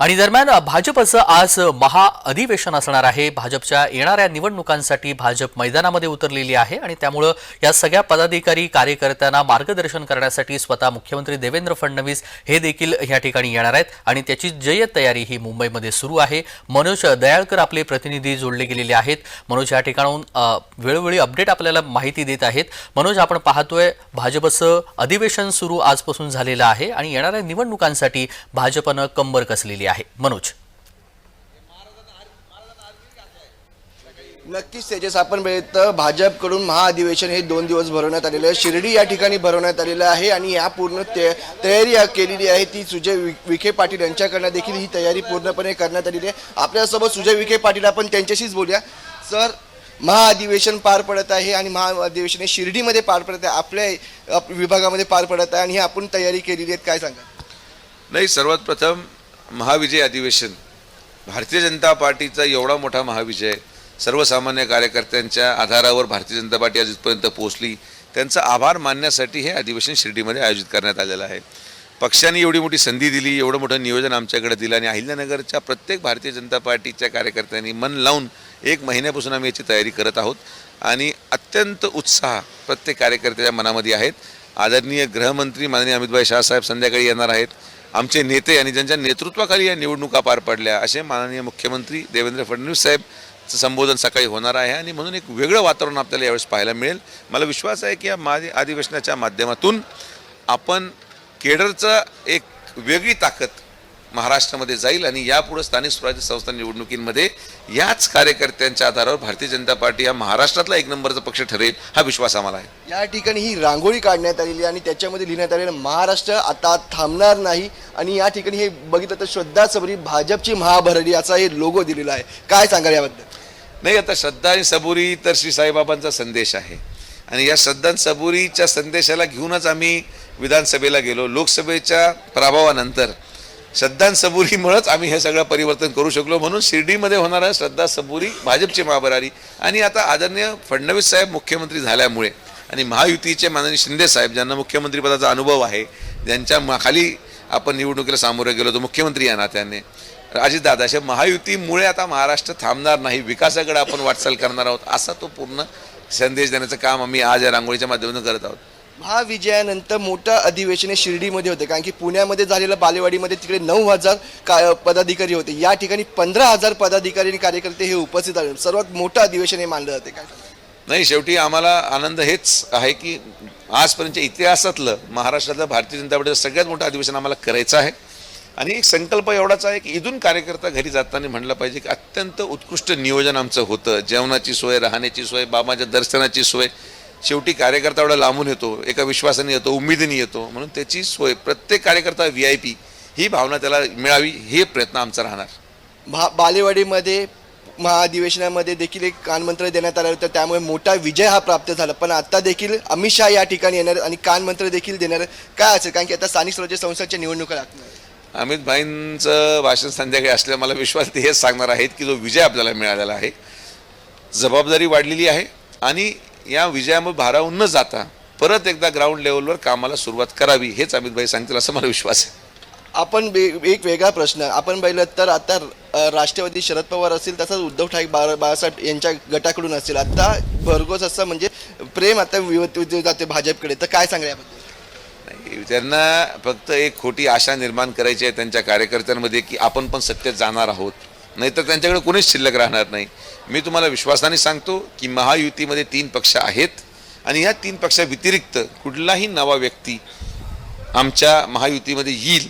आणि दरम्यान भाजपचं आज महाअधिवेशन असणार आहे. भाजपच्या येणाऱ्या निवडणुकांसाठी भाजप मैदानामध्ये उतरलेली आहे आणि त्यामुळं या सगळ्या पदाधिकारी कार्यकर्त्यांना मार्गदर्शन करण्यासाठी स्वतः मुख्यमंत्री देवेंद्र फडणवीस हे देखील या ठिकाणी येणार आहेत. आणि त्याची जय्यत तयारी ही मुंबईमध्ये सुरू आहे. मनोज दयाळकर आपले प्रतिनिधी जोडले गेलेले आहेत. मनोज या ठिकाणाहून वेळोवेळी अपडेट आपल्याला माहिती देत आहेत. मनोज आपण पाहतोय भाजपचं अधिवेशन सुरू आजपासून झालेलं आहे आणि येणाऱ्या निवडणुकांसाठी भाजपनं कंबर कसलेली आहे. मनोज. नक्कीच तेजस आपण बघितलं भाजपकडून महाअधिवेशन हे दोन दिवस भरवण्यात आलेलं आहे. शिर्डी या ठिकाणी भरवण्यात आलेलं आहे आणि या पूर्ण ते तयारी केलेली आहे ती सुजय विखे पाटील यांच्याकडनं देखील ही तयारी पूर्णपणे करण्यात आलेली आहे. आपल्यासोबत सुजय विखे पाटील आपण त्यांच्याशीच बोलूया. सर महाअधिवेशन पार पडत आहे आणि महाअधिवेशन हे शिर्डीमध्ये पार पडत आहे. आपल्या विभागामध्ये पार पडत आहे आणि ही आपण तयारी केलेली आहे काय सांगा नाही सर्वात प्रथम महाविजय अधिवेशन. भारतीय जनता पार्टीचा एवढा मोठा महाविजय सर्वसामान्य कार्यकर्त्यांच्या आधारावर भारतीय जनता पार्टी आज इथपर्यंत पोहोचली. त्यांचा आभार मानण्यासाठी हे अधिवेशन शिर्डीमध्ये आयोजित करण्यात आलेलं आहे. पक्षाने एवढी मोठी संधी दिली एवढं मोठं नियोजन आमच्याकडे दिलं आणि अहिल्यानगरच्या प्रत्येक भारतीय जनता पार्टीच्या कार्यकर्त्यांनी मन लावून एक महिन्यापासून आम्ही याची तयारी करत आहोत. आणि अत्यंत उत्साह प्रत्येक कार्यकर्त्याच्या मनामध्ये आहेत. आदरणीय गृहमंत्री माननीय अमितभाई शहासाहेब संध्याकाळी येणार आहेत. आमचे नेते आणि ज्यांच्या नेतृत्वाखाली या निवडणुका पार पडल्या असे माननीय मुख्यमंत्री देवेंद्र फडणवीस साहेबचं संबोधन सकाळी होणार आहे. आणि म्हणून एक वेगळं वातावरण आपल्याला यावेळेस पाहायला मिळेल. मला विश्वास आहे की या मा अधिवेशनाच्या माध्यमातून आपण केडरचं एक वेगळी ताकद महाराष्ट्रामध्ये जाईल आणि यापुढे स्थानिक स्वराज्य संस्था निवडणुकींमध्ये याच कार्यकर्त्यांच्या आधारावर भारतीय जनता पार्टी हा महाराष्ट्रातला एक नंबरचा पक्ष ठरेल हा विश्वास आम्हाला आहे. या ठिकाणी ही रांगोळी काढण्यात आलेली आहे आणि त्याच्यामध्ये लिहिण्यात आलेलं महाराष्ट्र आता थांबणार नाही. आणि या ठिकाणी हे बघितलं तर श्रद्धा सबरी भाजपची महाभरडी असा हे लोगो दिलेला आहे. काय सांगाल याबद्दल? नाही आता श्रद्धा आणि सबुरी तर श्री साईबाबांचा संदेश आहे. आणि या श्रद्धा सबुरीच्या संदेशाला घेऊनच आम्ही विधानसभेला गेलो. लोकसभेच्या प्रभावानंतर श्रद्धा सबुरीमुळंच आम्ही हे सगळं परिवर्तन करू शकलो. म्हणून शिर्डीमध्ये होणारा श्रद्धा सबुरी भाजपची महाभरारी आणि आता आदरणीय फडणवीस साहेब मुख्यमंत्री झाल्यामुळे आणि महायुतीचे माननीय शिंदे साहेब ज्यांना मुख्यमंत्रीपदाचा अनुभव आहे ज्यांच्या खाली आपण निवडणुकीला सामोरे गेलो होतो मुख्यमंत्री या नात्याने. अजितदादा अशा महायुतीमुळे आता महाराष्ट्र थांबणार नाही विकासाकडे आपण वाटचाल करणार आहोत असा तो पूर्ण संदेश देण्याचं काम आम्ही आज या रांगोळीच्या माध्यमातून करत आहोत. महाविजयानंतर मोठं अधिवेशन हे शिर्डीमध्ये होते. कारण की पुण्यामध्ये झालेलं बालेवाडीमध्ये तिकडे नऊ हजार का पदाधिकारी होते. या ठिकाणी पंधरा हजार पदाधिकारी आणि कार्यकर्ते हे उपस्थित आले सर्वात मोठं अधिवेशन हे मानलं जाते. काय नाही शेवटी आम्हाला आनंद हेच आहे की आजपर्यंतच्या इतिहासातलं महाराष्ट्रातलं भारतीय जनता पार्टीचं सगळ्यात मोठं अधिवेशन आम्हाला करायचं आहे. आणि एक संकल्प एवढाच आहे की इथून कार्यकर्ता घरी जाताना म्हटलं पाहिजे की अत्यंत उत्कृष्ट नियोजन आमचं होतं. जेवणाची सोय राहण्याची सोय बाबाच्या दर्शनाची सोय शेवटी कार्यकर्ता एवढा लांबून येतो एका विश्वासाने येतो उमेदीने येतो म्हणून त्याची सोय प्रत्येक कार्यकर्ता व्ही आय पी ही भावना त्याला मिळावी हे प्रयत्न आमचा राहणार भा बालेवाडीमध्ये महाअधिवेशनामध्ये देखील एक कानमंत्र देण्यात आलं होतं त्यामुळे मोठा विजय हा प्राप्त झाला पण आता देखील अमित शहा या ठिकाणी येणार आणि कानमंत्र देखील देणार. काय असेल कारण की आता स्थानिक स्वराज्य संस्थांच्या निवडणुका लागणार. अमित भाईंचं भाषण संध्याकाळी असल्या मला विश्वास ते हेच सांगणार आहेत की जो विजय आपल्याला मिळालेला आहे जबाबदारी वाढलेली आहे आणि या विजयामुळे भारावून न जाता परत एकदा ग्राउंड लेवलवर कामाला सुरुवात करावी हेच अमित भाई सांगतील असं मला विश्वास आहे. आपण बे- एक वेगळा प्रश्न आपण पाहिलं तर आता राष्ट्रवादी शरद पवार असतील तसंच उद्धव ठाकरे बाळा- बाळासाहेब यांच्या गटाकडून असेल आता भरघोस असं म्हणजे प्रेम आता विवत जाते भाजपकडे. तर काय सांगा याबद्दल? नाही, त्यांना फक्त एक खोटी आशा निर्माण करायची आहे त्यांच्या कार्यकर्त्यांमध्ये की आपण पण सत्तेत जाणार आहोत. नाहीतर त्यांच्याकडे कोणीच शिल्लक राहणार नाही. मी तुम्हाला विश्वासाने सांगतो की महायुतीमध्ये तीन पक्ष आहेत आणि या तीन पक्षाव्यतिरिक्त कुठलाही नवा व्यक्ती आमच्या महायुतीमध्ये येईल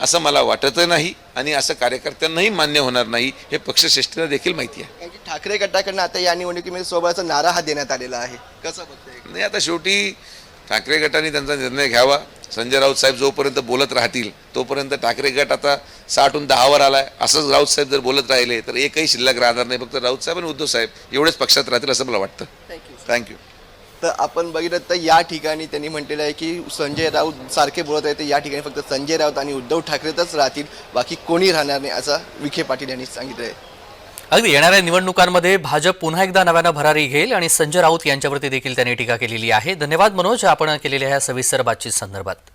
असं मला वाटत नाही आणि असं कार्यकर्त्यांनाही मान्य होणार नाही. हे पक्षश्रेष्ठीला देखील माहिती आहे. कारण की ठाकरे गटाकडनं आता या निवडणुकीमध्ये सोबतचा नारा हा देण्यात आलेला आहे. कसं बघतोय? नाही आता शेवटी ठाकरे गटाने त्यांचा निर्णय घ्यावा. संजय राऊत साहेब जोपर्यंत बोलत राहतील तोपर्यंत ठाकरे गट आता साठहून दहावर आलाय. असंच राऊत साहेब जर बोलत राहिले तर एकही शिल्लक राहणार नाही. फक्त राऊत साहेब आणि उद्धव साहेब एवढेच पक्षात राहतील असं मला वाटतं. थँक्यू थँक्यू तर आपण बघितलं तर या ठिकाणी त्यांनी म्हटलेलं आहे की संजय राऊत सारखे बोलत आहे तर या ठिकाणी फक्त संजय राऊत आणि उद्धव ठाकरेतच राहतील. बाकी कोणी राहणार नाही असं विखे पाटील यांनी सांगितलं आहे अगदी येणाऱ्या निवडणुकांमध्ये भाजप पुन्हा एकदा नव्यानं भरारी घेईल आणि संजय राऊत यांच्यावरती देखील त्यांनी टीका केलेली आहे. धन्यवाद मनोज. आपण केलेल्या ह्या सविस्तर बातचीत संदर्भात.